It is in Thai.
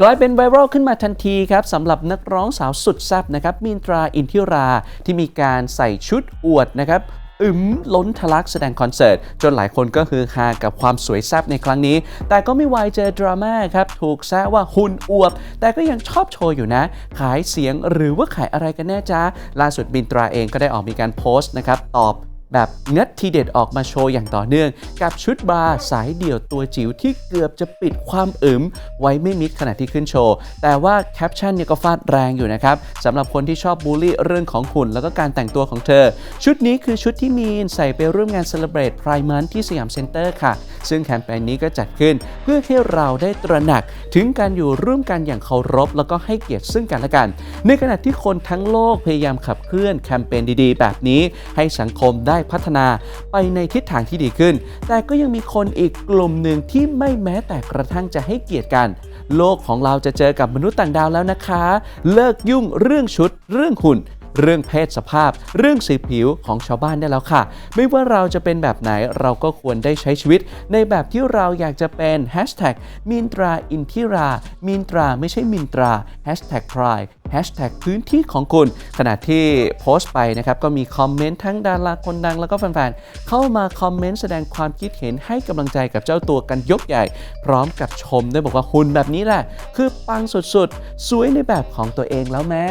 กลายเป็นไวรัลขึ้นมาทันทีครับสำหรับนักร้องสาวสุดแซ่บนะครับมินตราอินทิราที่มีการใส่ชุดอวดนะครับอึมล้นทะลักแสดงคอนเสิร์ต จนหลายคนก็ฮือฮากับความสวยแซ่บในครั้งนี้ แต่ก็ไม่วายเจอดราม่าครับ ถูกแซะว่าหุ่นอวบ แต่ก็ยังชอบโชว์อยู่นะ ขายเสียงหรือว่าขายอะไรกันแน่จ้าล่าสุดมินตราเองก็ได้ออกมีการโพสต์นะครับ ตอบ แบบงัดทีเด็ดออกมาโชว์อย่างต่อเนื่อง กับชุดบาราสายเดี่ยวตัวจิ๋วที่เกือบจะปิดความอึมไว้ไม่มิดขณะที่ขึ้นโชว์ แต่ว่าแคปชั่นเนี่ยก็ฟาดแรงอยู่นะครับสำหรับคนที่ชอบบูลลี่เรื่องของหุ่นแล้วก็การแต่งตัวของเธอ ชุดนี้คือชุดที่มีนใส่ไปร่วมงาน Celebrate Pride Month ที่สยามเซ็นเตอร์ค่ะ ซึ่งแคมเปญนี้ก็จัดขึ้น เพื่อให้เราได้ตระหนักถึงการอยู่ร่วมกันอย่างเคารพ แล้วก็ให้เกียรติซึ่งกันและกัน ในขณะที่คนทั้งโลกพยายามขับเคลื่อนแคมเปญดีๆ แบบนี้ ให้สังคมได้พัฒนาไปในทิศทางที่ดีขึ้น แต่ก็ยังมีคนอีกกลุ่มหนึ่งที่ไม่แม้แต่กระทั่งจะให้เกียรติกัน โลกของเราจะเจอกับมนุษย์ต่างดาวแล้วนะคะ เลิกยุ่งเรื่องชุด เรื่องหุ่น เรื่องเพศสภาพ เรื่องสีผิวของชาวบ้านได้แล้วค่ะ ไม่ว่าเราจะเป็นแบบไหนเราก็ควรได้ใช้ชีวิต ในแบบที่เราอยากจะเป็น Hashtag มินตราอินทิรา มินตราไม่ใช่มินตรา Hashtag Pride Hashtag พื้นที่ของคุณ ขณะที่โพสต์ไปนะครับ ก็มีคอมเมนต์ทั้งดาราคนดังแล้วก็แฟนๆ เข้ามาคอมเมนต์แสดงความคิดเห็นให้กำลังใจกับเจ้าตัวกันยกใหญ่ พร้อมกับชมด้วยบอกว่าหุ่นแบบนี้แหละ คือปังสุดๆ สวยในแบบของตัวเองแล้วแม่